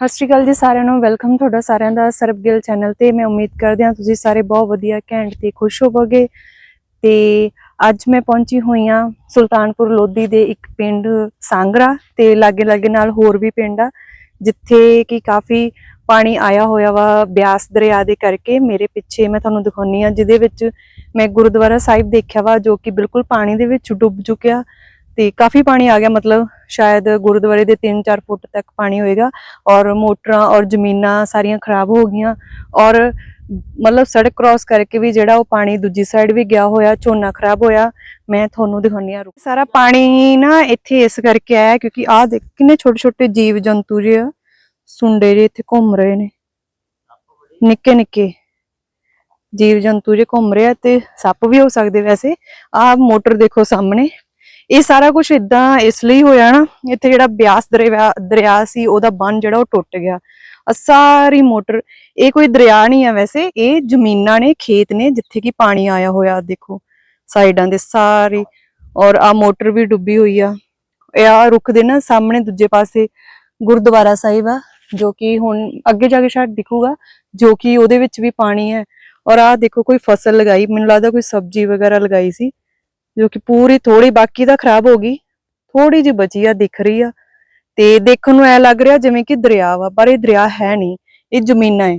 ਸਤਿ ਸ਼੍ਰੀ ਅਕਾਲ ਜੀ ਸਾਰਿਆਂ ਨੂੰ। ਵੈਲਕਮ ਤੁਹਾਡਾ ਸਾਰਿਆਂ ਦਾ ਸਰਬ ਗਿੱਲ ਚੈਨਲ ਤੇ। ਮੈਂ ਉਮੀਦ ਕਰਦੀ ਹਾਂ ਤੁਸੀਂ ਸਾਰੇ ਬਹੁਤ ਵਧੀਆ, ਘੈਂਟ ਤੇ ਖੁਸ਼ ਹੋਵੋਗੇ। ਤੇ ਅੱਜ ਮੈਂ ਪਹੁੰਚੀ ਹੋਈ ਹਾਂ ਸੁਲਤਾਨਪੁਰ ਲੋਧੀ ਦੇ ਇੱਕ ਪਿੰਡ ਸਾਂਗਰਾ ਤੇ ਲਾਗੇ ਲਾਗੇ ਨਾਲ ਹੋਰ ਵੀ ਪਿੰਡ ਆ, ਜਿੱਥੇ ਕਿ ਕਾਫੀ ਪਾਣੀ ਆਇਆ ਹੋਇਆ ਵਾ ਬਿਆਸ ਦਰਿਆ ਦੇ ਕਰਕੇ। ਮੇਰੇ ਪਿੱਛੇ ਮੈਂ ਤੁਹਾਨੂੰ ਦਿਖਾਉਣੀ ਆ ਜਿਹਦੇ ਵਿੱਚ ਮੈਂ ਗੁਰਦੁਆਰਾ ਸਾਹਿਬ ਦੇਖਿਆ ਵਾ, ਜੋ ਕਿ ਬਿਲਕੁਲ ਪਾਣੀ ਦੇ ਵਿੱਚ ਡੁੱਬ ਚੁੱਕਿਆ ਤੇ ਕਾਫੀ ਪਾਣੀ ਆ ਗਿਆ, ਮਤਲਬ ਸ਼ਾਇਦ ਗੁਰਦੁਆਰੇ ਦੇ 3-4 ਫੁੱਟ ਤੱਕ ਪਾਣੀ ਹੋਏਗਾ ਔਰ ਮੋਟਰਾਂ ਔਰ ਜ਼ਮੀਨਾਂ ਸਾਰੀਆਂ ਖਰਾਬ ਹੋ ਗਈਆਂ ਔਰ ਮਤਲਬ ਸੜਕ ਕ੍ਰਾਸ ਕਰਕੇ ਵੀ ਜਿਹੜਾ ਉਹ ਪਾਣੀ ਦੂਜੀ ਸਾਈਡ ਵੀ ਗਿਆ ਹੋਇਆ ਝੋਨਾ ਖਰਾਬ ਹੋਇਆ ਮੈਂ ਤੁਹਾਨੂੰ ਦਿਖਾਉਣੀ ਆ ਸਾਰਾ ਪਾਣੀ ਨਾ ਇੱਥੇ ਇਸ ਕਰਕੇ ਆਇਆ ਕਿਉਂਕਿ ਆਹ ਦੇਖ ਕਿੰਨੇ ਛੋਟੇ ਛੋਟੇ ਜੀਵ ਜੰਤੂ ਜੇ ਸੁੰਡੇ ਜੇ ਇੱਥੇ ਘੁੰਮ ਰਹੇ ਨੇ ਨਿੱਕੇ ਨਿੱਕੇ ਜੀਵ ਜੰਤੂ ਜੇ ਘੁੰਮ ਰਹੇ ਆ ਤੇ ਸੱਪ ਵੀ ਹੋ ਸਕਦੇ ਵੈਸੇ ਆਹ ਮੋਟਰ ਦੇਖੋ ਸਾਹਮਣੇ ਇਹ ਸਾਰਾ ਕੁਝ ਇਦਾਂ ਇਸ ਲਈ ਹੋਇਆ ਨਾ, ਇੱਥੇ ਜਿਹੜਾ ਬਿਆਸ ਦਰਿਆ ਦਰਿਆ ਸੀ, ਉਹਦਾ ਬੰਨ ਜਿਹੜਾ ਉਹ ਟੁੱਟ ਗਿਆ। ਸਾਰੀ ਮੋਟਰ, ਇਹ ਕੋਈ ਦਰਿਆ ਨਹੀਂ ਆ ਵੈਸੇ, ਇਹ ਜ਼ਮੀਨਾਂ ਨੇ, ਖੇਤ ਨੇ, ਜਿੱਥੇ ਕਿ ਪਾਣੀ ਆਇਆ ਹੋਇਆ, ਦੇਖੋ, ਸਾਈਡਾਂ ਦੇ ਸਾਰੇ। ਔਰ ਆ ਮੋਟਰ ਵੀ ਡੁੱਬੀ ਹੋਈ ਆ। ਇਹ ਆ ਰੁੱਖ ਦੇ ਨਾ ਸਾਹਮਣੇ ਦੂਜੇ ਪਾਸੇ ਗੁਰਦੁਆਰਾ ਸਾਹਿਬ ਆ, ਜੋ ਕਿ ਹੁਣ ਅੱਗੇ ਜਾ ਕੇ ਸ਼ਾਇਦ ਦਿਖੂਗਾ, ਜੋ ਕਿ ਉਹਦੇ ਵਿੱਚ ਵੀ ਪਾਣੀ ਹੈ। ਔਰ ਆ ਦੇਖੋ, ਕੋਈ ਫਸਲ ਲਗਾਈ, ਮੈਨੂੰ ਲੱਗਦਾ ਕੋਈ ਸਬਜ਼ੀ ਵਗੈਰਾ ਲਗਾਈ ਸੀ। ਜੋ ਕਿ ਪੂਰੀ ਥੋੜੀ ਬਾਕੀ ਤਾਂ ਖਰਾਬ ਹੋ ਗਈ ਥੋੜੀ ਜਿਹੀ ਬਚੀ ਆ, ਦਿਖ ਰਹੀ ਆ। ਤੇ ਦੇਖਣ ਨੂੰ ਐ ਲੱਗ ਰਿਹਾ ਜਿਵੇਂ ਕਿ ਦਰਿਆ ਵਾ, ਪਰ ਇਹ ਦਰਿਆ ਹੈ ਨਹੀਂ, ਇਹ ਜ਼ਮੀਨਾਂ ਹੈ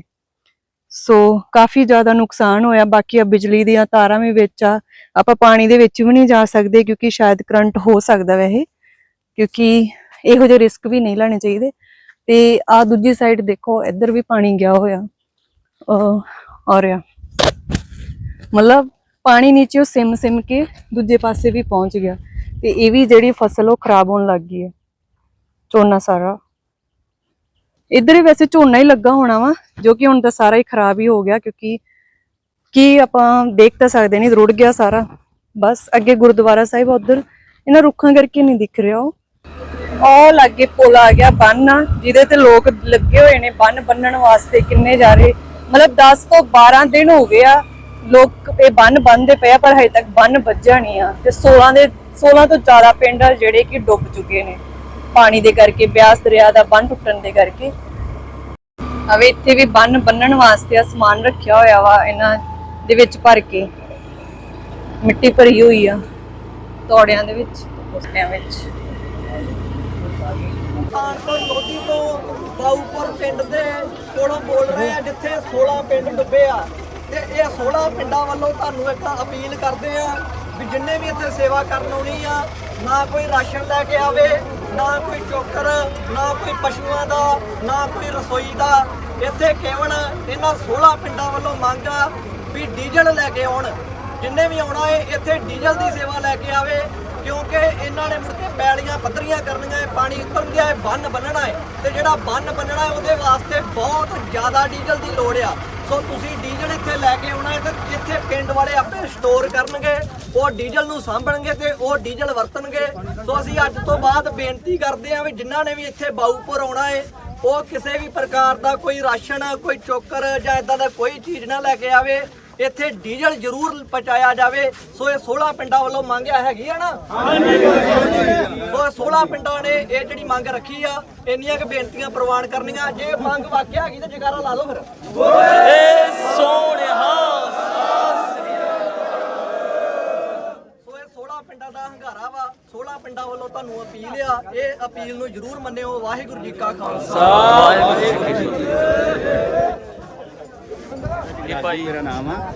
ਸੋ ਕਾਫੀ ਜ਼ਿਆਦਾ ਨੁਕਸਾਨ ਹੋਇਆ, ਬਾਕੀ ਆ ਬਿਜਲੀ ਦੀਆਂ ਤਾਰਾਂ ਵੀ ਵਿੱਚ ਆ। ਆਪਾਂ ਪਾਣੀ ਦੇ ਵਿੱਚ ਵੀ ਨਹੀਂ ਜਾ ਸਕਦੇ ਕਿਉਂਕਿ ਸ਼ਾਇਦ ਕਰੰਟ ਹੋ ਸਕਦਾ ਵੈਸੇ ਕਿਉਂਕਿ ਇਹੋ ਜਿਹੇ ਰਿਸਕ ਵੀ ਨਹੀਂ ਲੈਣੇ ਚਾਹੀਦੇ। ਤੇ ਆ ਦੂਜੀ ਸਾਈਡ ਦੇਖੋ, ਇੱਧਰ ਵੀ ਪਾਣੀ ਗਿਆ ਹੋਇਆ, ਅਹ ਆ ਮਤਲਬ ਪਾਣੀ ਨੀਚੇ ਸਿਮ ਸਿਮ ਕੇ ਦੂਜੇ ਪਾਸੇ ਵੀ ਪਹੁੰਚ ਗਿਆ। ਤੇ ਇਹ ਵੀ ਜਿਹੜੀ ਫਸਲ ਉਹ ਖਰਾਬ ਹੋਣ ਲੱਗ ਗਈ ਹੈ। ਝੋਨਾ ਸਾਰਾ। ਇੱਧਰ ਹੀ ਵੈਸੇ ਝੋਨਾ ਹੀ ਲੱਗਾ ਹੋਣਾ ਵਾ, ਜੋ ਕਿ ਹੁਣ ਤਾਂ ਸਾਰਾ ਹੀ ਖਰਾਬ ਹੀ ਹੋ ਗਿਆ ਕਿਉਂਕਿ ਕੀ ਆਪਾਂ ਦੇਖ ਤਾਂ ਸਕਦੇ ਨਹੀਂ, ਰੁੜ ਗਿਆ ਸਾਰਾ। ਬਸ ਅੱਗੇ ਗੁਰਦੁਆਰਾ ਸਾਹਿਬ ਉਧਰ। ਇਹਨਾਂ ਰੁੱਖਾਂ ਕਰਕੇ ਨਹੀਂ ਦਿਖ ਰਿਹਾ ਉਹ। ਉਹ ਲੱਗੇ ਪੁਲ ਆ ਗਿਆ, ਬੰਨ ਆ, ਜਿਹਦੇ ਤੇ ਲੋਕ ਲੱਗੇ ਹੋਏ ਨੇ ਬੰਨ ਬੰਨਣ ਵਾਸਤੇ ਕਿੰਨੇ ਜਾ ਰਹੇ। ਮਤਲਬ 10 ਤੋਂ 12 ਦਿਨ ਹੋ ਗਏ ਆ ਲੋਕ ਇਹ ਬੰਨ ਬੰਨਦੇ ਪਏ ਆ, ਪਰ ਹਜੇ ਤੱਕ ਬੰਨ ਵੱਜਾ ਨਹੀਂ ਆ। ਤੇ 16 ਦੇ 16 ਤੋਂ ਜ਼ਿਆਦਾ ਪਿੰਡ ਆ ਜਿਹੜੇ ਕਿ ਡੁੱਬ ਚੁੱਕੇ ਨੇ। ਪਾਣੀ ਦੇ ਕਰਕੇ, ਬਿਆਸ ਦਰਿਆ ਦਾ ਬੰਨ ਟੁੱਟਣ ਦੇ ਕਰਕੇ। ਹਵੇ ਇੱਥੇ ਵੀ ਬੰਨ ਬੰਨਣ ਵਾਸਤੇ ਆ, ਸਮਾਨ ਰੱਖਿਆ ਹੋਇਆ ਵਾ ਇਹਨਾਂ ਦੇ ਵਿੱਚ ਭਰ ਕੇ। ਮਿੱਟੀ ਭਰੀ ਹੋਈ ਆ ਤੋੜਿਆਂ ਦੇ ਵਿੱਚ ਉਸਟਿਆਂ ਵਿੱਚ। ਸੁਲਤਾਨਪੁਰ ਲੋਧੀ ਤੋਂ ਬਾਊਪੁਰ ਪਿੰਡ ਦੇ ਕੋਲੋਂ ਬੋਲ ਰਹੇ ਆ, ਜਿੱਥੇ 16 ਪਿੰਡ ਡੁੱਬੇ ਆ। ਤੇ ਇਹ 16 ਪਿੰਡਾਂ ਵੱਲੋਂ ਤੁਹਾਨੂੰ ਇੱਕ ਅਪੀਲ ਕਰਦੇ ਆ ਵੀ ਜਿੰਨੇ ਵੀ ਇੱਥੇ ਸੇਵਾ ਕਰਨ ਆਉਣੀ ਆ, ਨਾ ਕੋਈ ਰਾਸ਼ਨ ਲੈ ਕੇ ਆਵੇ, ਨਾ ਕੋਈ ਚੋਕਰ, ਨਾ ਕੋਈ ਪਸ਼ੂਆਂ ਦਾ, ਨਾ ਕੋਈ ਰਸੋਈ ਦਾ। ਇੱਥੇ ਕੇਵਲ ਇਹਨਾਂ 16 ਪਿੰਡਾਂ ਵੱਲੋਂ ਮੰਗ ਆ ਵੀ ਡੀਜ਼ਲ ਲੈ ਕੇ ਆਉਣ। ਜਿੰਨੇ ਵੀ ਆਉਣਾ ਏ, ਇੱਥੇ ਡੀਜ਼ਲ ਦੀ ਸੇਵਾ ਲੈ ਕੇ ਆਵੇ, ਕਿਉਂਕਿ ਇਹਨਾਂ ਨੇ ਮੁੜ ਕੇ ਪੈਲੀਆਂ ਪੱਧਰੀਆਂ ਕਰਨੀਆਂ ਹੈ ਪਾਣੀ ਉਤਰਨ ਗਿਆ ਹੈ ਬੰਨ ਬੰਨਣਾ ਹੈ ਤੇ ਜਿਹੜਾ ਬੰਨ ਬੰਨਣਾ ਹੈ ਉਹਦੇ ਵਾਸਤੇ ਬਹੁਤ ਜ਼ਿਆਦਾ ਡੀਜ਼ਲ ਦੀ ਲੋੜ ਆ। ਸੋ ਤੁਸੀਂ ਡੀਜ਼ਲ ਇੱਥੇ ਲੈ ਕੇ ਆਉਣਾ ਹੈ ਤੇ ਇੱਥੇ ਪਿੰਡ ਵਾਲੇ ਆਪੇ ਸਟੋਰ ਕਰਨਗੇ, ਉਹ ਡੀਜ਼ਲ ਨੂੰ ਸਾਂਭਣਗੇ ਤੇ ਉਹ ਡੀਜ਼ਲ ਵਰਤਣਗੇ। ਸੋ ਅਸੀਂ ਅੱਜ ਤੋਂ ਬਾਅਦ ਬੇਨਤੀ ਕਰਦੇ ਹਾਂ ਵੀ ਜਿਨ੍ਹਾਂ ਨੇ ਵੀ ਇੱਥੇ ਬਾਊਪੁਰ ਆਉਣਾ ਹੈ, ਉਹ ਕਿਸੇ ਵੀ ਪ੍ਰਕਾਰ ਦਾ ਕੋਈ ਰਾਸ਼ਨ, ਕੋਈ ਚੋਕਰ ਜਾਂ ਇਦਾਂ ਦਾ ਕੋਈ ਚੀਜ਼ ਨਾ ਲੈ ਕੇ ਆਵੇ। ਇੱਥੇ ਡੀਜ਼ਲ ਜ਼ਰੂਰ ਪਹੁੰਚਾਇਆ ਜਾਵੇ। ਸੋ ਇਹ 16 ਪਿੰਡਾਂ ਵੱਲੋਂ ਮੰਗਿਆ ਹੈਗੀ ਆ ਨਾ? ਸੋ 16 ਪਿੰਡਾਂ ਨੇ ਇਹ ਜਿਹੜੀ ਮੰਗ ਰੱਖੀ ਆ, ਇੰਨੀਆਂ ਕਿ ਬੇਨਤੀਆਂ ਪ੍ਰਵਾਨ ਕਰਨੀਆਂ। ਜੇ ਮੰਗ ਵਾਕਿਆ ਹੈਗੀ ਤਾਂ ਜਗਾਰਾ ਲਾ ਲਓ ਫਿਰ। ਸੋ ਇਹ 16 ਪਿੰਡਾਂ ਦਾ ਹੰਗਾਰਾ ਵਾ। 16 ਪਿੰਡਾਂ ਵੱਲੋਂ ਤੁਹਾਨੂੰ ਅਪੀਲ ਆ, ਇਹ ਅਪੀਲ ਨੂੰ ਜ਼ਰੂਰ ਮੰਨਿਓ। ਵਾਹਿਗੁਰੂ ਜੀ ਕਾ ਖਾਲਸਾ। ਇਹ ਭਾਈ। ਮੇਰਾ ਨਾਮ ਆ।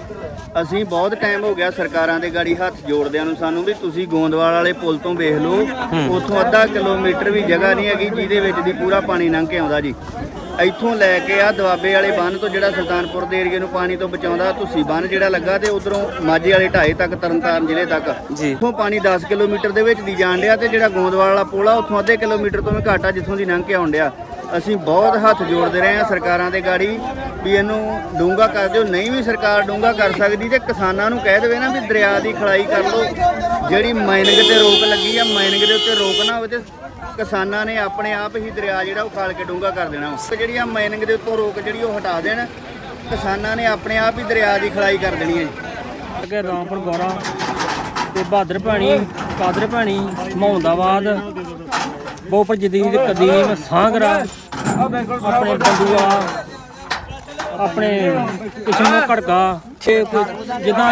ਅਸੀਂ ਬਹੁਤ ਟਾਈਮ ਹੋ ਗਿਆ ਸਰਕਾਰਾਂ ਦੇ ਗਾੜੀ ਹੱਥ ਜੋੜਦਿਆਂ ਨੂੰ। ਸਾਨੂੰ ਵੀ ਤੁਸੀਂ ਗੋਂਦਵਾਲ ਵਾਲੇ ਪੁਲ ਤੋਂ ਵੇਖ ਲਓ। ਉੱਥੋਂ ਅੱਧਾ ਕਿਲੋਮੀਟਰ ਵੀ ਜਗ੍ਹਾ ਨਹੀਂ ਹੈਗੀ ਜਿਹਦੇ ਵਿੱਚ ਦੀ ਪੂਰਾ ਪਾਣੀ ਲੰਘ ਕੇ ਆਉਂਦਾ ਜੀ। ਇੱਥੋਂ ਲੈ ਕੇ ਆ ਦਵਾਬੇ ਵਾਲੇ ਬੰਨ ਤੋਂ ਜਿਹੜਾ ਸੁਲਤਾਨਪੁਰ ਦੇ ਏਰੀਏ ਨੂੰ ਪਾਣੀ ਤੋਂ ਬਚਾਉਂਦਾ ਤੁਸੀਂ ਬੰਨ ਜਿਹੜਾ ਲੱਗਾ ਤੇ ਉਧਰੋਂ ਮਾਝੇ ਵਾਲੇ ਢਾਏ ਤੱਕ ਤਰਨਤਾਰਨ ਜ਼ਿਲ੍ਹੇ ਤੱਕ। ਉੱਥੋਂ ਪਾਣੀ 10 ਕਿਲੋਮੀਟਰ ਦੇ ਵਿੱਚ ਦੀ ਜਾਣ ਡਿਆ ਤੇ ਜਿਹੜਾ ਗੋਂਦਵਾਲ ਵਾਲਾ ਪੁਲ ਆ ਉੱਥੋਂ ਅੱਧੇ ਕਿਲੋਮੀਟਰ ਤੋਂ ਵੀ ਘੱਟ ਜਿੱਥੋਂ ਦੀ ਲੰਘ ਕੇ ਆਉਣ ਡਿਆ। ਅਸੀਂ ਬਹੁਤ ਹੱਥ ਜੋੜਦੇ ਰਹੇ ਹਾਂ ਸਰਕਾਰਾਂ ਦੇ ਗਾੜੀ ਵੀ ਇਹਨੂੰ ਡੂੰਗਾ ਕਰ ਦਿਓ। ਨਹੀਂ ਵੀ ਸਰਕਾਰ ਡੂੰਗਾ ਕਰ ਸਕਦੀ ਤੇ ਕਿਸਾਨਾਂ ਨੂੰ ਕਹਿ ਦੇਵੇ ਨਾ ਵੀ ਦਰਿਆ ਦੀ ਖਲਾਈ ਕਰ ਲਓ। ਜਿਹੜੀ ਮਾਈਨਿੰਗ ਤੇ ਰੋਕ ਲੱਗੀ ਆ, ਮਾਈਨਿੰਗ ਦੇ ਉੱਤੇ ਰੋਕ ਨਾ ਹੋਵੇ ਤੇ ਕਿਸਾਨਾਂ ਨੇ ਆਪਣੇ ਆਪ ਹੀ ਦਰਿਆ ਜਿਹੜਾ ਉਹ ਖਾਲ ਕੇ ਡੂੰਗਾ ਕਰ ਦੇਣਾ। ਜਿਹੜੀ ਆ ਮਾਈਨਿੰਗ ਦੇ ਉੱਤੋਂ ਰੋਕ ਜਿਹੜੀ ਉਹ ਹਟਾ ਦੇਣ। ਕਿਸਾਨਾਂ ਨੇ ਆਪਣੇ ਆਪ ਹੀ ਦਰਿਆ ਦੀ ਖੜਾਈ ਕਰ ਦੇਣੀ ਹੈ। ਜੀ ਅੱਗੇ ਰਾਮਪੁਰ ਗੌਰਾ ਤੇ ਬਹਾਦਰ ਭਾਣੀ ਕਾਦਰ ਭੈਣੀ ਮਹੌਂਦਾਬਾਦ ਬਹੁਪਰ ਜਦੀਦ ਕਦੀਮ ਸਾਂਗਰਾ ਆਪਣੇ ਬੰਦੂਆ ਆਪਣੇ ਕਿਸ਼ਮਾ ਘੜਕਾ। ਤੇ ਕੋਈ ਜਿੱਦਾਂ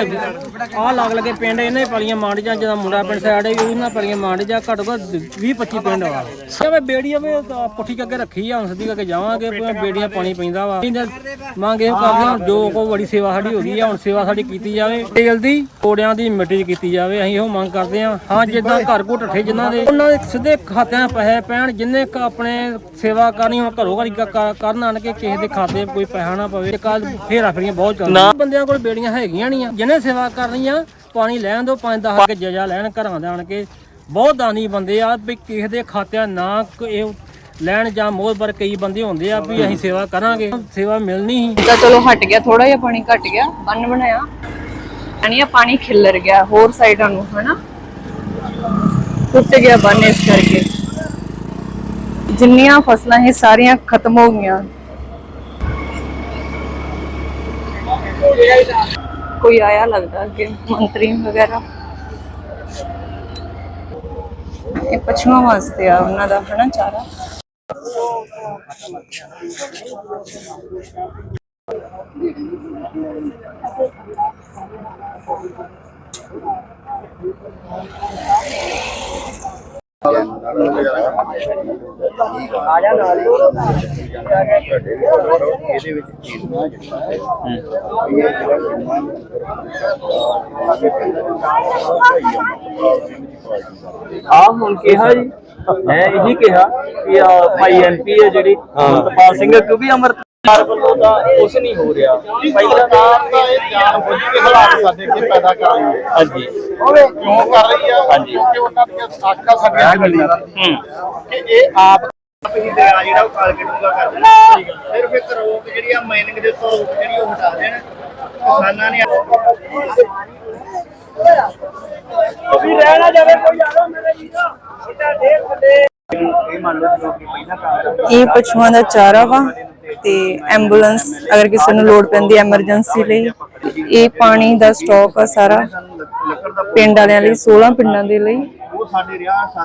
ਆਹ ਲੱਗ ਲਗੇ ਪਿੰਡ ਇਹਨੇ ਪਾਲੀਆਂ ਮੰਡ ਜਾਂ ਜਦੋਂ ਮੁੰਡਾ ਪਿੰਡ ਸਾਈਡ ਹੈ ਉਹਨਾਂ ਪਾਲੀਆਂ ਮੰਡ ਜਾਂ ਘੱਟੋ ਘੱਟ 20 25 ਪਿੰਡ ਵਾ ਜਿਵੇਂ ਬੇੜੀ ਆਵੇ ਤਾਂ ਪੁੱਠੀ ਕਰਕੇ ਰੱਖੀ ਆ ਹੁਣ ਸਿੱਧੀ ਕਰਕੇ ਜਾਵਾਂਗੇ ਬੇੜੀਆਂ ਪਾਣੀ ਪੈਂਦਾ ਵਾ। ਮੰਗ ਇਹੋ ਕਰਦੇ ਹਾਂ ਜੋ ਕੋ ਬੜੀ ਸੇਵਾ ਸਾਡੀ ਹੋ ਗਈ ਆ ਹੁਣ ਸੇਵਾ ਸਾਡੀ ਕੀਤੀ ਜਾਵੇ ਤੇਲ ਦੀ ਕੋੜਿਆਂ ਦੀ ਮਿੱਟੀ ਕੀਤੀ ਜਾਵੇ ਅਸੀਂ ਇਹੋ ਮੰਗ ਕਰਦੇ ਹਾਂ ਹਾਂ ਜਿੱਦਾਂ ਘਰ ਕੋ ਠੱਠੇ ਜਿਨ੍ਹਾਂ ਦੇ ਉਹਨਾਂ ਦੇ ਸਿੱਧੇ ਖਾਤਿਆਂ ਪੈਸੇ ਪੈਣ ਜਿੰਨੇ ਕੁ ਆਪਣੇ ਸੇਵਾ ਕਰਨੀ ਹੁਣ ਘਰੋਂ ਘਰੀ ਕਰਨ ਆਣ ਕੇ ਕਿਸੇ ਦੇ ਖਾਤੇ ਕੋਈ ਪੈਸਾ ਨਾ ਪਵੇ ਕੱਲ ਫੇਰ ਫੇਰੀਆਂ ਬਹੁਤ ਚੱਲਦੀਆਂ। ਬੰਦਿਆਂ ਕੋਲ ਬੇੜੀਆਂ ਹੈਗੀਆਂ ਨਹੀਂ ਆ। ਜਿਹਨੇ ਸੇਵਾ ਕਰਨੀ ਆ, ਪਾਣੀ ਲੈਣ ਦੋ ਪੰਜ ਦਸ ਕੇ ਜਜਾ ਲੈਣ, ਘਰਾਂ ਦੇ ਆਣ ਕੇ। ਬਹੁਤ ਦਾਨੀ ਬੰਦੇ ਆ ਵੀ ਕਿਸੇ ਦੇ ਖਾਤਿਆਂ ਨਾ ਇਹ ਲੈਣ ਜਾਂ ਮੋਹਬਰ ਕਈ ਬੰਦੇ ਹੁੰਦੇ ਆ ਵੀ ਅਸੀਂ ਸੇਵਾ ਕਰਾਂਗੇ। ਸੇਵਾ ਮਿਲਣੀ ਹੀ ਤਾਂ ਚਲੋ ਹਟ ਗਿਆ ਥੋੜਾ ਜਿਹਾ ਪਾਣੀ ਘਟ ਗਿਆ, ਬੰਨ ਬਣਾਇਆ। ਪਾਣੀ ਆ ਪਾਣੀ ਖਿੱਲਰ ਗਿਆ, ਹੋਰ ਸਾਈਡਾਂ ਨੂੰ, ਹਨਾ? ਟੁੱਟ ਗਿਆ ਬੰਨ ਇਸ ਕਰਕੇ। ਜਿੰਨੀਆਂ ਫਸਲਾਂ ਇਹ ਸਾਰੀਆਂ ਖਤਮ ਹੋ ਗਈਆਂ। ਕੋਈ ਆਇਆ ਲੱਗਦਾ ਕਿ ਮੰਤਰੀ ਵਗੈਰਾ? ਇਹ ਪਸ਼ੂਆਂ ਵਾਸਤੇ ਆ ਉਹਨਾਂ ਦਾ ਹਨਾ ਚਾਰਾ? ਇਹਦੇ ਵਿੱਚ ਚੀਜ਼ਾਂ ਆ ਹੁਣ ਕਿਹਾ ਜੀ? ਮੈਂ ਇਹੀ ਕਿਹਾ ਕਿ ਆ ਭਾਈ ਐਮਪੀ ਹੈ ਜਿਹੜੀ ਅਮਰਪਾਲ ਸਿੰਘ ਕਿਉਂਕਿ ਅਮਰਪਾਲ ਵੱਲੋਂ ਤਾਂ ਕੁਝ ਨਹੀਂ ਹੋ ਰਿਹਾ। ਪਹਿਲਾਂ ਤਾਂ ਇਹ ਜਾਣ ਬੁੱਝ ਕੇ ਹਾਲਾਤ ਸਾਡੇ ਅੱਗੇ ਪੈਦਾ ਕਰ ਰਹੀ ਹੈ। ਹਾਂਜੀ। ਕਿਉਂ ਕਰ ਰਹੀ ਆ ਹਾਂਜੀ। ਕਿਉਂਕਿ ਉਹਨਾਂ ਦੀਆਂ ਸਾਖਾਂ ਸਾਡੀਆਂ ਜ਼ਮੀਨਾਂ ਕਿ ਇਹ ਆਪ ਹੀ ਦਰਿਆ ਜਿਹੜਾ ਉਹ ਕਾਲ ਕੇ ਡੂੰਗਾ ਕਰ ਦੇਣਾ ਸਿਰਫ ਇੱਕ ਰੋਕ ਜਿਹੜੀ ਆ ਮਾਈਨਿੰਗ ਦੇ ਰੋਕ ਜਿਹੜੀ ਉਹ ਹਟਾ ਦੇਣ ਕਿਸਾਨਾਂ ਨੇ ਵੀ ਰਹਿਣਾ ਜਾਵੇ ਕੋਈ ਆਲੋ ਮੇਰੇ ਵੀਰਾ ਇੱਟਾ ਦੇਖ ਥੱਲੇ ਇਹ ਮੰਨ ਲਓ ਕਿ ਪਹਿਲਾਂ ਕਾਲ ਇਹ ਪਸ਼ੂਆਂ ਦਾ ਚਾਰਾ ਵਾ। ਤੇ ਐਂਬੂਲੈਂਸ ਅਗਰ ਕਿਸੇ ਨੂੰ ਲੋੜ ਪੈਂਦੀ ਐਮਰਜੈਂਸੀ ਲਈ, ਇਹ ਪਾਣੀ ਦਾ ਸਟਾਕ ਆ ਸਾਰਾ। ਪਿੰਡ ਵਾਲਿਆਂ ਲਈ 16 ਪਿੰਡਾਂ ਦੇ ਲਈ।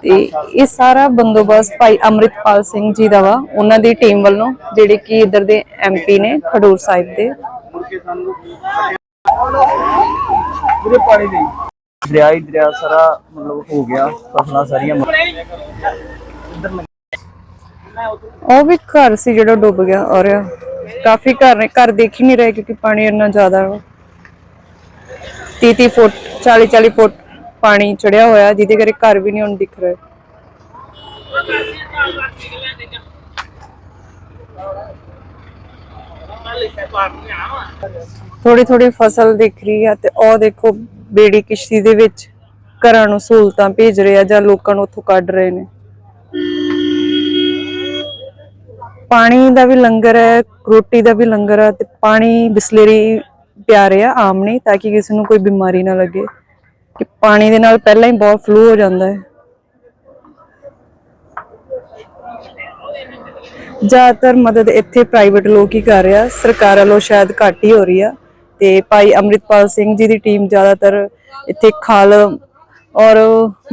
ਤੇ ਇਹ ਸਾਰਾ ਬੰਦੋਬਸਤ ਭਾਈ ਅਮਰਿਤਪਾਲ ਸਿੰਘ ਜੀ ਦਾ ਵਾ। ਉਹਨਾਂ ਦੀ ਟੀਮ ਵੱਲੋਂ, ਜਿਹੜੇ ਕਿ ਇਧਰ ਦੇ ਐਮਪੀ ਨੇ, ਖਡੂਰ ਸਾਹਿਬ ਦੇ। ਪੂਰੇ ਪਾਣੀ ਦੇ ਦਰਿਆ ਹੀ ਦਰਿਆ ਸਾਰਾ ਮਤਲਬ ਹੋ ਗਿਆ ਫਸਲਾਂ ਸਾਰੀਆਂ ਉਹ ਵੀ ਘਰ ਸੀ ਜਿਹੜਾ ਡੁੱਬ ਗਿਆ, ਔਰ ਕਾਫੀ ਘਰ ਨੇ, ਘਰ ਦੇਖ ਹੀ ਨਹੀਂ ਰਹੇ ਕਿਉਂਕਿ ਪਾਣੀ ਇੰਨਾ ਜ਼ਿਆਦਾ ਵਾ। 30 30 ਫੁੱਟ 40 40 ਫੁੱਟ ਪਾਣੀ ਚੜਿਆ ਹੋਇਆ, ਜਿਹਦੇ ਕਰਕੇ ਘਰ ਵੀ ਨਹੀਂ ਹੁਣ ਦਿਖ ਰਹੇ। ਥੋੜੀ ਥੋੜੀ ਫਸਲ ਦਿਖ ਰਹੀ ਆ ਤੇ ਉਹ ਦੇਖੋ ਬੇੜੀ ਕਿਸ਼ਤੀ ਦੇ ਵਿੱਚ ਘਰਾਂ ਨੂੰ ਸਹੂਲਤਾਂ ਭੇਜ ਰਹੇ ਆ ਜਾਂ ਲੋਕਾਂ ਨੂੰ ਉੱਥੋਂ ਕੱਢ ਰਹੇ ਨੇ। ਪਾਣੀ ਦਾ ਵੀ ਲੰਗਰ ਹੈ, ਰੋਟੀ ਦਾ ਵੀ ਲੰਗਰ ਹੈ ਤੇ ਪਾਣੀ ਬਿਸਲੇਰੀ ਪਿਆ ਰਿਹਾ ਆਮ ਨਹੀਂ ਤਾਂ ਕਿ ਕਿਸੇ ਨੂੰ ਕੋਈ ਬਿਮਾਰੀ ਨਾ ਲੱਗੇ ਕਿ ਪਾਣੀ ਦੇ ਨਾਲ ਪਹਿਲਾਂ ਹੀ ਬਹੁਤ ਫਲੂ ਹੋ ਜਾਂਦਾ ਹੈ। ਜ਼ਿਆਦਾਤਰ ਮਦਦ ਇੱਥੇ ਪ੍ਰਾਈਵੇਟ ਲੋਕ ਹੀ ਕਰ ਰਿਹਾ, ਸਰਕਾਰ ਵੱਲੋਂ ਸ਼ਾਇਦ ਘੱਟ ਹੀ ਹੋ ਰਹੀ ਆ ਤੇ ਭਾਈ ਅਮਰਿਤਪਾਲ ਸਿੰਘ ਜੀ ਦੀ ਟੀਮ ਜ਼ਿਆਦਾਤਰ ਇੱਥੇ ਖਾਲ ਔਰ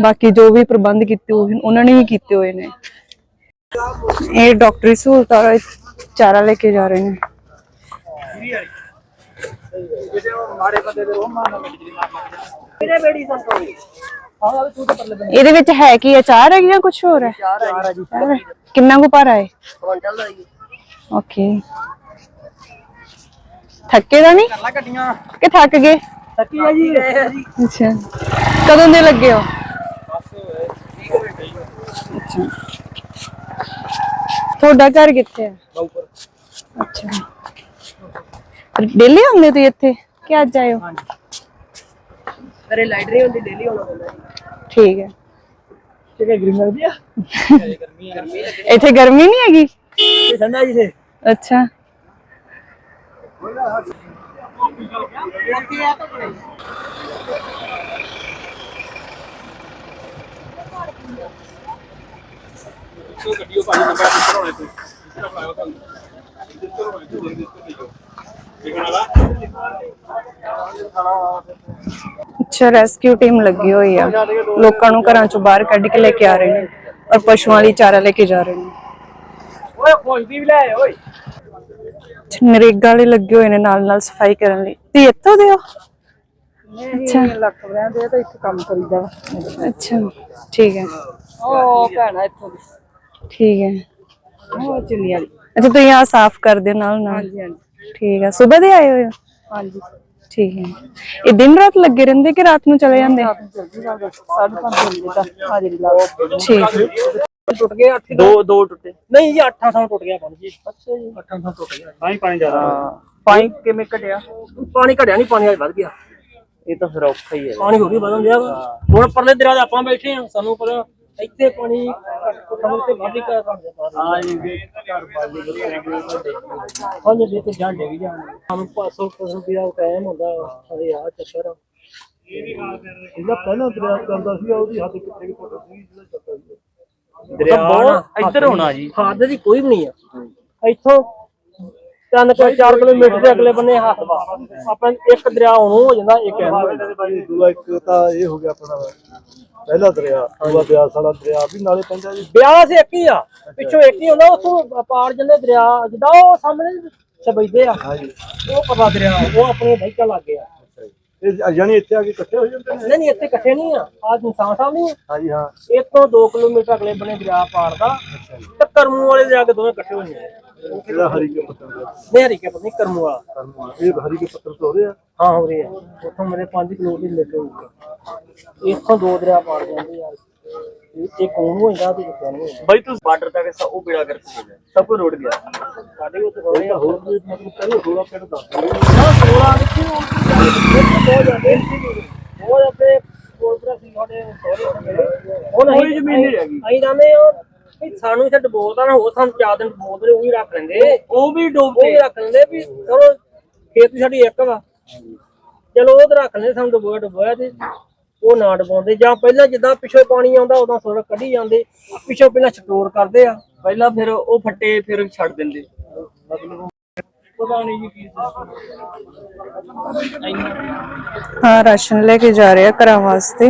ਬਾਕੀ ਜੋ ਵੀ ਪ੍ਰਬੰਧ ਕੀਤੇ ਹੋਏ ਉਹਨਾਂ ਨੇ ਹੀ ਕੀਤੇ ਹੋਏ ਨੇ। ਇਹ ਡਾਕਟਰੀ ਸਹੂਲਤਾਂ ਦਾ ਚਾਰਾ ਲੈ ਕੇ ਜਾ ਰਹੇ ਨੇ। ਇਹਦੇ ਵਿੱਚ ਹੈ ਕੀ ਅਚਾਰ ਹੈ ਜਾਂ ਕੁਝ ਹੋਰ ਹੈ ਕਿੰਨਾ ਕੁ ਭਾਰਾ ਹੈ ਓਕੇ। ਥੱਕੇ ਦਾ ਨਹੀਂ? ਕਿ ਥੱਕ ਗਏ? ਸੱਕੀ ਆ ਜੀ ਅੱਛਾ। ਕਦੋਂ ਦੇ ਲੱਗੇ ਹੋ? ਅੱਛਾ। ਤੁਹਾਡਾ ਘਰ ਕਿੱਥੇ ਹੈ ਅੱਛਾ। ਡੇਲੀ ਆਉਂਦੇ ਤੁਸੀਂ ਇੱਥੇ? ਕਿ ਅੱਜ ਆਏ ਹੋ? ਘਰੇ ਲਾਈਟ ਨਹੀਂ ਹੁੰਦੀ ਡੇਲੀ ਆਉਣਾ ਪੈਂਦਾ ਜੀ। ਠੀਕ ਹੈ। ਕਿਹੜੇ ਗਰਮੀ ਲੱਗਦੀ ਆ? ਇੱਥੇ ਗਰਮੀ ਨਹੀਂ ਹੈਗੀ? ਇਹ ਠੰਡਾ ਜੀ ਸੇ ਅੱਛਾ। ਅੱਛਾ ਰੈਸਕਿਊ ਟੀਮ ਲੱਗੀ ਹੋਈ ਆ। ਲੋਕਾਂ ਨੂੰ ਘਰਾਂ ਚੋਂ ਬਾਹਰ ਕੱਢ ਕੇ ਲੈ ਕੇ ਆ ਰਹੇ ਨੇ ਔਰ ਪਸ਼ੂਆਂ ਲਈ ਚਾਰਾ ਲੈ ਕੇ ਜਾ ਰਹੇ ਨੇ। ਓਏ ਖੁਸ਼ਦੀ ਵੀ ਲੈ ਓਏ। ਨਰੇਗਾ ਵਾਲੇ ਲੱਗੇ ਹੋਏ ਨੇ ਨਾਲ ਨਾਲ ਸਫ਼ਾਈ ਕਰਨ ਲਈ। ਤੇ ਇੱਥੋਂ ਦੇ ਹੋ? ਅੱਛਾ। ਲੱਖ ਵਰਿਆਂ ਦੇ ਤਾਂ ਇੱਥੇ ਕੰਮ ਕਰੀਦਾ। ਅੱਛਾ ਠੀਕ ਹੈ। ਉਹ ਭੈਣਾ ਇੱਥੋਂ ਦੀ। ਠੀਕ ਹੈ। ਉਹ ਚੁੰਨੀ ਵਾਲੀ। ਅੱਛਾ ਤੁਸੀਂ ਆ ਸਾਫ਼ ਕਰਦੇ ਨਾਲ ਨਾਲ ਹਾਂਜੀ ਹਾਂਜੀ। ਠੀਕ ਹੈ। ਸਵੇਰ ਦੇ ਆਏ ਹੋਏ ਹੋ? ਹਾਂਜੀ। ਠੀਕ ਹੈ। ਇਹ ਦਿਨ ਰਾਤ ਲੱਗੇ ਰਹਿੰਦੇ ਕਿ ਰਾਤ ਨੂੰ ਚਲੇ ਜਾਂਦੇ? ਜਲਦੀ ਨਾਲ ਸਾਢੇ ਪੰਜ ਵਜੇ ਤੱਕ ਹਾਜ਼ਰੀ ਲਾ ਠੀਕ ਟੁੱਟ ਗਏ 8 ਦੋ। ਦੋ ਟੁੱਟੇ। ਨਹੀਂ ਜੀ 8 ਥਾਂ ਟੁੱਟ ਗਿਆ ਪਾਣੀ ਜੀ। ਅੱਛਾ ਜੀ। 8 ਥਾਂ ਟੁੱਟ ਗਿਆ। ਤਾਂ ਹੀ ਪਾਣੀ ਜ਼ਿਆਦਾ ਪਾਣੀ ਕਿਵੇਂ ਘਟਿਆ? ਪਾਣੀ ਘਟਿਆ ਨਹੀਂ ਪਾਣੀ ਅੱਜ ਵੱਧ ਗਿਆ। ਇਹ ਤਾਂ ਫਿਰ ਔਖਾ ਹੀ ਹੈ। ਪਾਣੀ ਹੋਰ ਵੀ ਵਧਣ ਦਿਆ ਵਾ। ਹੁਣ ਪਰਲੇ ਦਰਿਆ ਦੇ ਆਪਾਂ ਬੈਠੇ ਆ ਸਾਨੂੰ ਪਤਾ ਇੱਥੇ ਪਾਣੀ ਸਾਨੂੰ ਤੇ ਹੀ ਕਰ ਹਾਂ। ਜੀ ਘਰ ਬਤਾਏਗੇ ਹਾਂਜੀ ਜੇ ਤੇ ਜਾਣ ਡੇਗੀ ਜਾਣ ਸਾਨੂੰ 500 ਰੁਪਇਆ ਟਾਈਮ ਹੁੰਦਾ ਅਰੇ ਆ ਚੱਕਰ ਆ। ਇਹਦਾ ਪਹਿਲਾਂ ਦਰਿਆ ਚੱਲਦਾ ਸੀ ਉਹਦੀ ਹੱਦ ਕਿੱਥੇ ਕਿ ਟੁੱਟ ਗਈ ਜਿਹੜਾ ਚੱਲਦਾ ਸੀ ਦਰਿਆ ਇੱਧਰ ਹੋਣਾ ਜੀ। ਹੱਦ ਦੀ ਕੋਈ ਵੀ ਨਹੀਂ ਆ। ਇੱਥੋਂ ਤਿੰਨ ਕੁ ਚਾਰ ਕਿਲੋਮੀਟਰ ਦੇ ਅਗਲੇ ਬੰਨੇ ਹੱਥ ਵਾ। ਆਪਾਂ ਇੱਕ ਦਰਿਆ ਉਹਨੂੰ ਹੋ ਜਾਂਦਾ ਇੱਕ ਇਹਨੂੰ ਹੋ ਜਾਂਦਾ। ਦੂਆ ਇੱਕ ਤਾਂ ਇਹ ਹੋ ਗਿਆ ਆਪਣਾ। ਪਹਿਲਾ ਦਰਿਆ ਦੂਆ ਬਿਆਸ ਵਾਲਾ ਦਰਿਆ ਵੀ ਨਾਲੇ ਪੈਂਦਾ ਜੀ। ਵਿਆਹ ਸੇ ਇੱਕ ਹੀ ਆ ਪਿੱਛੋਂ ਇੱਕ ਹੀ ਹੁੰਦਾ ਉੱਥੋਂ ਪਾਰ ਜਾਂਦੇ ਦਰਿਆ ਜਿੱਦਾਂ ਉਹ ਸਾਹਮਣੇ ਛਬਈਦੇ ਆ ਉਹ ਪਤਾ ਦਰਿਆ ਉਹ ਆਪਣੇ ਬੈਠਾ ਲੱਗ ਗਿਆ ਇਹ ਜਾਨੀ ਇੱਥੇ ਆ ਕੇ ਇਕੱਠੇ ਹੋ ਜਾਂਦੇ ਨੇ? ਨਹੀਂ ਨਹੀਂ ਇੱਥੇ ਇਕੱਠੇ ਨਹੀਂ ਆ ਆਜ ਇਨਸਾਨ ਸਾਹਿਬ ਨਹੀਂ ਆ। ਹਾਂਜੀ ਹਾਂ। ਇੱਥੋਂ 2 ਕਿਲੋਮੀਟਰ ਅਗਲੇ ਬੰਨੇ ਦਰਿਆ ਪਾਰ ਦਾ ਤੇ ਕਰਮੂ ਵਾਲੇ ਜਾ ਕੇ ਦੋਵੇਂ ਇਕੱਠੇ ਹੋਏ ਨੇ। ਇਹਦਾ ਹਰੀ ਕੇ ਪੱਤਰ ਦਾ ਨਹੀਂ ਹਰੀ ਕੇ ਪਤਾ ਨਹੀਂ ਕਰਮੂ ਵਾਲਾ। ਕਰਮ ਆ। ਇਹ ਹਰੀ ਕੇ ਪੱਤਰ ਤੋਂ ਹੋ ਰਿਹਾ? ਹਾਂ ਹੋ ਰਿਹਾ। ਉੱਥੋਂ ਮੇਰੇ 5 ਕਿਲੋਮੀਟਰ ਲੈ ਕੇ ਹੋਊਗਾ। ਇੱਥੋਂ ਦੋ ਦਰਿਆ ਪਾਰ ਜਾਂਦੇ ਯਾਰ ਇਹ ਕੌਣ ਹੋ ਜਾਂਦਾ ਤੇ ਕੌਣ ਹੋ ਜਾਂਦਾ ਬਾਈ ਤੂੰ ਬਾਰਡਰ ਤੱਕ ਸਭ ਉਹ ਬੇੜਾ ਕਰ ਹੋ ਗਿਆ ਸਭ ਕੁਝ ਰੋੜ ਗਿਆ। ਸਾਡੇ ਉੱਤੇ ਹੋ ਇਹ ਤਾਂ ਹੋਰ ਵੀ ਮਤਲਬ ਪਹਿਲਾਂ ਥੋੜਾ ਪਿੰਡ ਦੱਸ ਦਿਓ। 16 ਵਿੱਚ ਹੋ ਜਾਂਦੇ ਹੋ ਜਾਂਦੇ ਕੋਲਪਰਾ ਸੀ ਸਾਡੇ ਸੋਰੇ ਹੁਣ ਕੋਈ ਜ਼ਮੀਨ ਨਹੀਂ ਰਹਿ ਗਈ। ਅਸੀਂ ਜਾਂਦੇ ਹਾਂ ਵੀ ਸਾਨੂੰ ਇੱਥੇ ਡਬੋਲਦਾ ਨਾ ਹੋ ਸਾਨੂੰ ਚਾਰ ਦਿਨ ਡਬੋਲਦੇ ਉਹ ਵੀ ਰੱਖ ਲੈਂਦੇ। ਉਹ ਵੀ ਡੋਬ ਉਹ ਵੀ ਰੱਖ ਲੈਂਦੇ ਵੀ ਚਲੋ ਖੇਤ ਸਾਡੀ ਇੱਕ ਵਾ। ਚਲੋ ਉਹ ਤਾਂ ਰੱਖ ਲੈਂਦੇ ਸਾਨੂੰ ਡਬੋਇਆ ਡਬੋਇਆ ਤੇ ਉਹ ਨਾ ਡਬੋਂਦੇ ਜਾਂ ਪਹਿਲਾਂ ਜਿੱਦਾਂ ਪਿੱਛੋਂ ਪਾਣੀ ਆਉਂਦਾ ਉਦੋਂ ਥੋੜਾ ਕੱਢੀ ਜਾਂਦੇ। ਪਿੱਛੋਂ ਪਹਿਲਾਂ ਸਟੋਰ ਕਰਦੇ ਆ। ਪਹਿਲਾਂ ਫਿਰ ਉਹ ਫੱਟੇ ਫਿਰ ਛੱਡ ਦਿੰਦੇ। ਪਤਾ ਨਹੀਂ ਜੀ ਕੀ ਹਾਂ ਰਾਸ਼ਨ ਲੈ ਕੇ ਜਾ ਰਹੇ ਆ ਘਰਾਂ ਵਾਸਤੇ।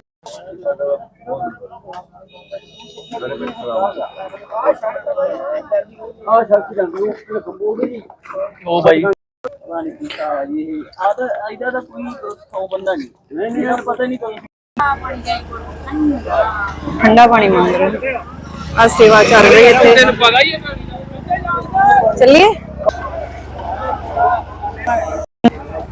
ਉਹ ਬਾਈ ਪਤਾ ਨਹੀਂ ਕੀਤਾ ਜੀ ਇਹ ਆ ਤਾਂ ਇਹਦਾ ਤਾਂ ਕੋਈ 100 ਬੰਦਾ ਨਹੀਂ ਨਹੀਂ ਨਹੀਂ ਪਤਾ ਨਹੀਂ ਕੋਈ ਠੰਡਾ ਪਾਣੀ ਮੰਗ ਰਹੇ ਆ ਸੇਵਾ ਚੱਲ ਰਹੀ ਹੈ ਇੱਥੇ ਪਤਾ ਹੀ ਹੈ ਚੱਲੀਏ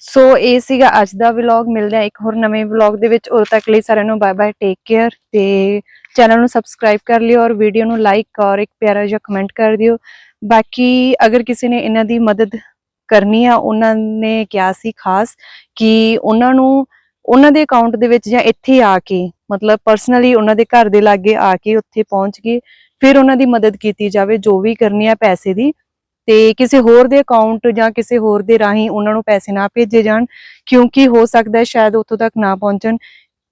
ਸੋ ਇਹ ਸੀਗਾ ਅੱਜ ਦਾ ਵਲੌਗ ਮਿਲਦੇ ਆ ਇੱਕ ਹੋਰ ਨਵੇਂ ਵਲੌਗ ਦੇ ਵਿੱਚ। ਉਦੋਂ ਤੱਕ ਲਈ ਸਾਰਿਆਂ ਨੂੰ ਬਾਏ ਬਾਏ ਟੇਕ ਕੇਅਰ ਤੇ ਚੈਨਲ ਨੂੰ ਸਬਸਕ੍ਰਾਈਬ ਕਰ ਲਿਓ ਔਰ ਵੀਡੀਓ ਨੂੰ ਲਾਈਕ ਔਰ ਇੱਕ ਪਿਆਰਾ ਜਿਹਾ ਕਮੈਂਟ ਕਰ ਦਿਓ। ਬਾਕੀ ਅਗਰ ਕਿਸੇ ਨੇ ਇਹਨਾਂ ਦੀ ਮਦਦ ਕਰਨੀ ਆ, ਉਹਨਾਂ ਨੇ ਕਿਹਾ ਸੀ ਖਾਸ ਕਿ ਉਹਨਾਂ ਨੂੰ ਉਹਨਾਂ ਦੇ ਅਕਾਊਂਟ ਦੇ ਵਿੱਚ ਜਾਂ ਇੱਥੇ ਆ ਕੇ, ਮਤਲਬ ਪਰਸਨਲੀ ਉਹਨਾਂ ਦੇ ਘਰ ਦੇ ਲਾਗੇ ਆ ਕੇ ਉੱਥੇ ਪਹੁੰਚ ਕੇ ਫਿਰ ਉਹਨਾਂ ਦੀ ਮਦਦ ਕੀਤੀ ਜਾਵੇ, ਜੋ ਵੀ ਕਰਨੀ ਆ ਪੈਸੇ ਦੀ, ਤੇ ਕਿਸੇ ਹੋਰ ਦੇ ਅਕਾਊਂਟ ਜਾਂ ਕਿਸੇ ਹੋਰ ਦੇ ਰਾਹੀਂ ਉਹਨਾਂ ਨੂੰ ਪੈਸੇ ਨਾ ਭੇਜੇ ਜਾਣ, ਕਿਉਂਕਿ ਹੋ ਸਕਦਾ ਹੈ ਸ਼ਾਇਦ ਉੱਥੋਂ ਤੱਕ ਨਾ ਪਹੁੰਚਣ,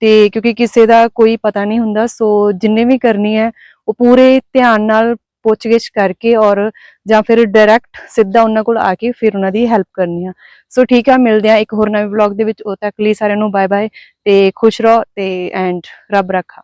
ਤੇ ਕਿਉਂਕਿ ਕਿਸੇ ਦਾ ਕੋਈ ਪਤਾ ਨਹੀਂ ਹੁੰਦਾ, ਸੋ ਜਿੰਨੇ ਵੀ ਕਰਨੀ ਹੈ, ਉਹ ਪੂਰੇ ਧਿਆਨ ਨਾਲ ਪੁੱਛਗਿੱਛ ਕਰਕੇ ਔਰ ਜਾਂ ਫਿਰ ਡਾਇਰੈਕਟ ਸਿੱਧਾ ਉਹਨਾਂ ਕੋਲ ਆ ਕੇ ਫਿਰ ਉਹਨਾਂ ਦੀ ਹੈਲਪ ਕਰਨੀ ਆ। ਸੋ ਠੀਕ ਆ, ਮਿਲਦੇ ਆ ਇੱਕ ਹੋਰ ਨਵੇਂ ਵਲੌਗ ਦੇ ਵਿੱਚ। ਉਹ ਤੱਕ ਲਈ ਸਾਰਿਆਂ ਨੂੰ ਬਾਏ ਬਾਏ ਤੇ ਖੁਸ਼ ਰਹੋ ਤੇ ਐਂਡ ਰੱਬ ਰੱਖਾ।